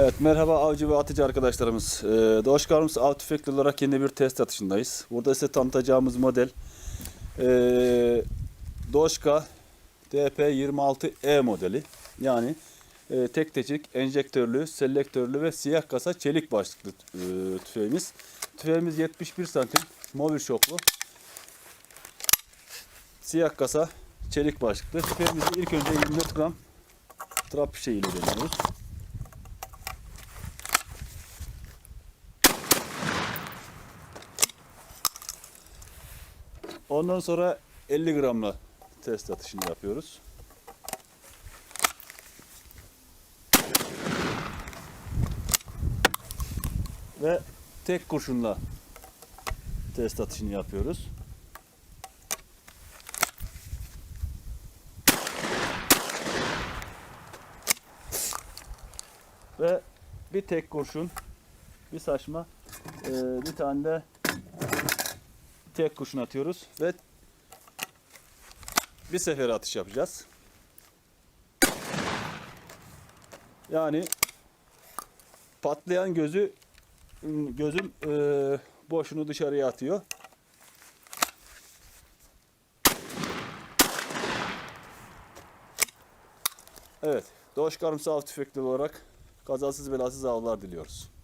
Evet merhaba avcı ve atıcı arkadaşlarımız. Ee, Doğuş Karmus av tüfekli olarak yeni bir test atışındayız. Burada size tanıtacağımız model ee, Doşka DP26E modeli. Yani e, tek tecik, enjektörlü, selektörlü ve siyah kasa çelik başlıklı e, tüfeğimiz. Tüfeğimiz 71 santim, mobil şoklu. Siyah kasa, çelik başlıklı. Tüfeğimizi ilk önce 24 gram trap fişeğiyle deniyoruz. Ondan sonra 50 gramla test atışını yapıyoruz. Ve tek kurşunla test atışını yapıyoruz. Ve bir tek kurşun, bir saçma, bir tane de tek kurşun atıyoruz ve bir sefer atış yapacağız. Yani patlayan gözü gözüm eee boşunu dışarıya atıyor. Evet, Doğuş Karımsı Av Tüfekli olarak kazasız belasız avlar diliyoruz.